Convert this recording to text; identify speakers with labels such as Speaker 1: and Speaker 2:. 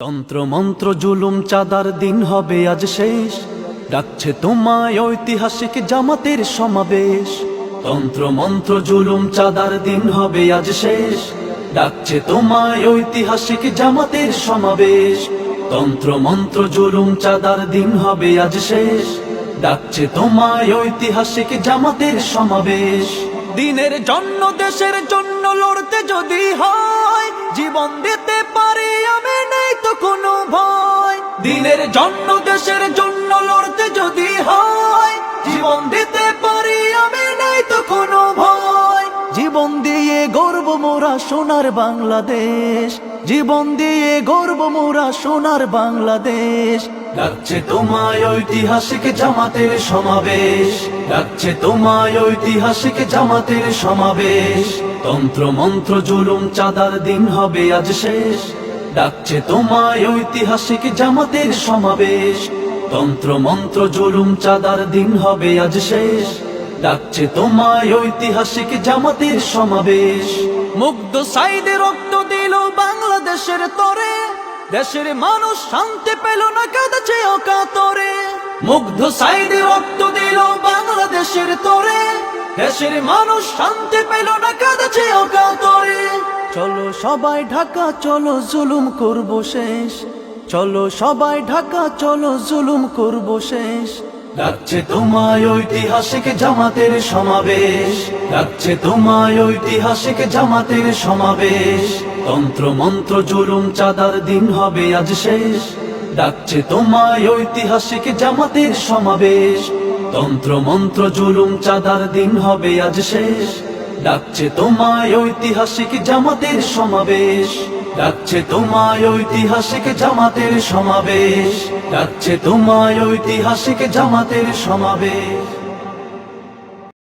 Speaker 1: তন্ত্র মন্ত্র জুলুম চাঁদার দিন হবে আজ শেষ। ডাকছে তোমায় ঐতিহাসিক জামাতের সমাবেশ। তন্ত্র মন্ত্র জুলুম চাঁদার দিন হবে আজ শেষ। ডাকছে তোমায় ঐতিহাসিক জামাতের সমাবেশ। তন্ত্র মন্ত্র জুলুম চাঁদার দিন হবে আজ শেষ। ডাকছে তোমায় ঐতিহাসিক জামাতের সমাবেশ। দিনের জন্য, দেশের জন্য লড়তে যদি হয়, জীবন দিতে কোনো ভয়। দিনের জন্য দেশের জন্য লড়তে যদি হয়, জীবন দিতে পারি আমি নাই তো কোনো ভয়। জীবন দিয়ে গর্ব মোরা সোনার বাংলাদেশ। জীবন দিয়ে গর্ব মোরা সোনার বাংলাদেশ। ডাকছে তোমায় ঐতিহাসিক জামাতের সমাবেশ। ডাকছে তোমায় ঐতিহাসিক জামাতের সমাবেশ। তন্ত্র মন্ত্র জুলুম চাঁদার দিন হবে আজ শেষ। ডাকছে তোমায় ঐতিহাসিক জামাতের সমাবেশ। তন্ত্র মন্ত্র জুলুম চাঁদার দিন হবে আজ শেষ। ডাকছে তোমায় ঐতিহাসিক জামাতের সমাবেশ। মুগ্ধ সাইদে রক্ত দিল বাংলাদেশের তরে। দেশের মানুষ শান্তি পেল না, কাঁদছে অকাতরে। মুগ্ধ সাইদে রক্ত দিল বাংলাদেশের তরে। দেশের মানুষ শান্তি পেল চলো সবাই ঢাকা, চলো জুলুম করব শেষ। চলো সবাই ঢাকা, চলো জুলুম করব শেষ। ডাকছে তোমায় ঐতিহাসিক জামাতের সমাবেশ। ডাকছে তোমায় ঐতিহাসিক জামাতের সমাবেশ। তন্ত্র মন্ত্র জুলুম চাঁদার দিন হবে আজ শেষ। ডাকছে তোমায় ঐতিহাসিক জামাতের সমাবেশ। তন্ত্র মন্ত্র জুলুম চাঁদার দিন হবে আজ শেষ। ডাকছে তোমায় ঐতিহাসিক জামাতের সমাবেশ। ডাকছে তোমায় ঐতিহাসিক জামাতের সমাবেশ। ডাকছে তোমায় ঐতিহাসিক জামাতের সমাবেশ।